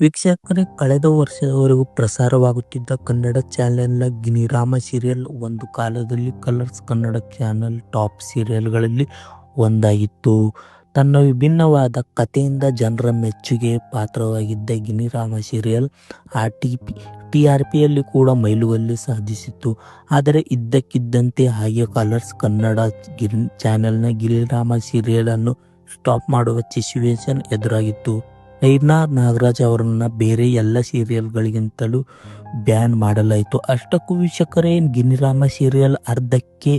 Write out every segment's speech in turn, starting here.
ವೀಕ್ಷಕರೇ, ಕಳೆದ ವರ್ಷದವರೆಗೂ ಪ್ರಸಾರವಾಗುತ್ತಿದ್ದ ಕನ್ನಡ ಚಾನೆಲ್ನ ಗಿನಿರಾಮ ಸೀರಿಯಲ್ ಒಂದು ಕಾಲದಲ್ಲಿ ಕಲರ್ಸ್ ಕನ್ನಡ ಚಾನೆಲ್ ಟಾಪ್ ಸೀರಿಯಲ್ಗಳಲ್ಲಿ ಒಂದಾಗಿತ್ತು. ತನ್ನ ವಿಭಿನ್ನವಾದ ಕಥೆಯಿಂದ ಜನರ ಮೆಚ್ಚುಗೆ ಪಾತ್ರವಾಗಿದ್ದ ಗಿನಿರಾಮ ಸೀರಿಯಲ್ ಆ ಟಿ ಪಿ ಟಿ ಆರ್ ಪಿಯಲ್ಲಿ ಕೂಡ ಮೈಲುಗಲ್ಲು ಸಾಧಿಸಿತ್ತು. ಆದರೆ ಇದ್ದಕ್ಕಿದ್ದಂತೆ ಹಾಗೆ ಕಲರ್ಸ್ ಕನ್ನಡ ಗಿರಿ, ಚಾನೆಲ್ನ ಗಿರಿರಾಮ ಸೀರಿಯಲನ್ನು ಸ್ಟಾಪ್ ಮಾಡುವ ಸಿಚುವೇಶನ್ ಎದುರಾಗಿತ್ತು. ನೈನಾ ನಾಗರಾಜ್ ಅವರನ್ನ ಬೇರೆ ಎಲ್ಲ ಸೀರಿಯಲ್ಗಳಿಗಿಂತಲೂ ಬ್ಯಾನ್ ಮಾಡಲಾಯಿತು. ಅಷ್ಟಕ್ಕೂ ವೀಕ್ಷಕರೇ, ಗಿರಿರಾಮ ಸೀರಿಯಲ್ ಅರ್ಧಕ್ಕೆ,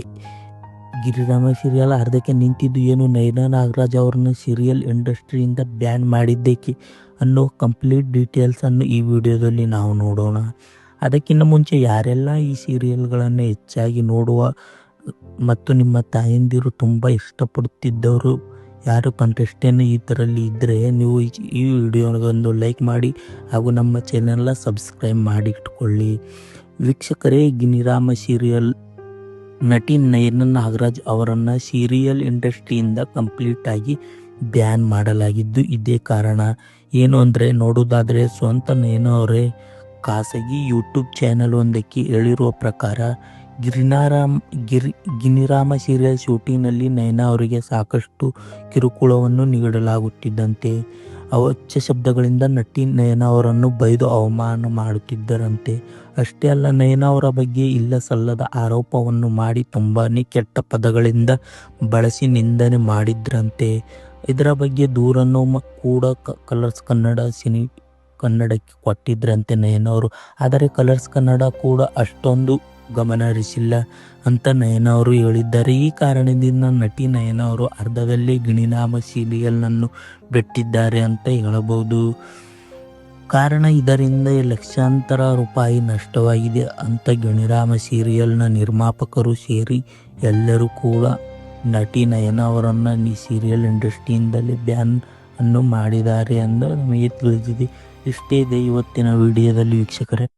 ಗಿರಿರಾಮ ಸೀರಿಯಲ್ ಅರ್ಧಕ್ಕೆ ನಿಂತಿದ್ದು ಏನು? ನೈನಾ ನಾಗರಾಜ್ ಅವರನ್ನ ಸೀರಿಯಲ್ ಇಂಡಸ್ಟ್ರಿಯಿಂದ ಬ್ಯಾನ್ ಮಾಡಿದ್ದಕ್ಕೆ ಅನ್ನೋ ಕಂಪ್ಲೀಟ್ ಡೀಟೇಲ್ಸನ್ನು ಈ ವಿಡಿಯೋದಲ್ಲಿ ನಾವು ನೋಡೋಣ. ಅದಕ್ಕಿಂತ ಮುಂಚೆ ಯಾರೆಲ್ಲ ಈ ಸೀರಿಯಲ್ಗಳನ್ನು ಹೆಚ್ಚಾಗಿ ನೋಡುವ ಮತ್ತು ನಿಮ್ಮ ತಾಯಂದಿರು ತುಂಬ ಇಷ್ಟಪಡುತ್ತಿದ್ದವರು ಯಾರು ಕಂಟೆಸ್ಟೆಂಟ್ ಇದರಲ್ಲಿ ಇದ್ದರೆ ನೀವು ಈ- ಈ ವಿಡಿಯೋಗೊಂದು ಲೈಕ್ ಮಾಡಿ ಹಾಗೂ ನಮ್ಮ ಚಾನೆಲ್ನ ಸಬ್ಸ್ಕ್ರೈಬ್ ಮಾಡಿ ಇಟ್ಕೊಳ್ಳಿ ವೀಕ್ಷಕರೇ, ಗಿನಿರಾಮ ಸೀರಿಯಲ್ ನಟಿ ನಯನ ನಾಗರಾಜ್ ಅವರನ್ನು ಸೀರಿಯಲ್ ಇಂಡಸ್ಟ್ರಿಯಿಂದ ಕಂಪ್ಲೀಟ್ ಆಗಿ ಬ್ಯಾನ್ ಮಾಡಲಾಗಿದ್ದು ಇದೇ ಕಾರಣ. ಏನು ಅಂದರೆ ನೋಡೋದಾದರೆ ಸ್ವಂತ ನಯನ ಅವರೇ, ಖಾಸಗಿ ಯೂಟ್ಯೂಬ್ ಚಾನೆಲ್ ಒಂದಕ್ಕೆ ಹೇಳಿರುವ ಪ್ರಕಾರ ಗಿರಿನಾರಾಮ್, ಗಿರಿ ಗಿನಿರಾಮ ಸೀರಿಯಲ್ ಶೂಟಿಂಗ್ನಲ್ಲಿ ನಯನ ಅವರಿಗೆ ಸಾಕಷ್ಟು ಕಿರುಕುಳವನ್ನು ನೀಡಲಾಗುತ್ತಿದ್ದಂತೆ. ಅವಚ್ಚ ಶಬ್ದಗಳಿಂದ ನಟಿ ನಯನಾ ಅವರನ್ನು ಬೈದು ಅವಮಾನ ಮಾಡುತ್ತಿದ್ದರಂತೆ. ಅಷ್ಟೇ ಅಲ್ಲ, ನಯನಾ ಅವರ ಬಗ್ಗೆ ಇಲ್ಲ ಸಲ್ಲದ ಆರೋಪವನ್ನು ಮಾಡಿ ತುಂಬಾ ಕೆಟ್ಟ ಪದಗಳಿಂದ ಬಳಸಿ ನಿಂದನೆ ಮಾಡಿದ್ರಂತೆ. ಇದರ ಬಗ್ಗೆ ದೂರನ್ನು ಕೂಡ ಕಲರ್ಸ್ ಕನ್ನಡ ಸಿನಿ, ಕನ್ನಡಕ್ಕೆ ಕೊಟ್ಟಿದ್ರಂತೆ ನಯನವರು ಆದರೆ ಕಲರ್ಸ್ ಕನ್ನಡ ಕೂಡ ಅಷ್ಟೊಂದು ಗಮನ ಹರಿಸಿಲ್ಲ ಅಂತ ನಯನ ಅವರು ಹೇಳಿದ್ದಾರೆ. ಈ ಕಾರಣದಿಂದ ನಟಿ ನಯನ ಅವರು ಅರ್ಧದಲ್ಲೇ ಗಿಣಿನಾಮ ಸೀರಿಯಲ್ನನ್ನು ಬಿಟ್ಟಿದ್ದಾರೆ ಅಂತ ಹೇಳಬಹುದು. ಕಾರಣ ಇದರಿಂದ ಲಕ್ಷಾಂತರ ರೂಪಾಯಿ ನಷ್ಟವಾಗಿದೆ ಅಂತ ಗಿಣಿರಾಮ ಸೀರಿಯಲ್ನ ನಿರ್ಮಾಪಕರು ಸೇರಿ ಎಲ್ಲರೂ ಕೂಡ ನಟಿ ನಯನ ಅವರನ್ನು ಈ ಸೀರಿಯಲ್ ಇಂಡಸ್ಟ್ರಿಯಿಂದಲೇ ಬ್ಯಾನ್ ಅನ್ನು ಮಾಡಿದ್ದಾರೆ ಎಂದು ನಮಗೆ ತಿಳಿದಿದೆ. ಇಷ್ಟೇ ಇದೆ ಇವತ್ತಿನ ವಿಡಿಯೋದಲ್ಲಿ ವೀಕ್ಷಕರೇ.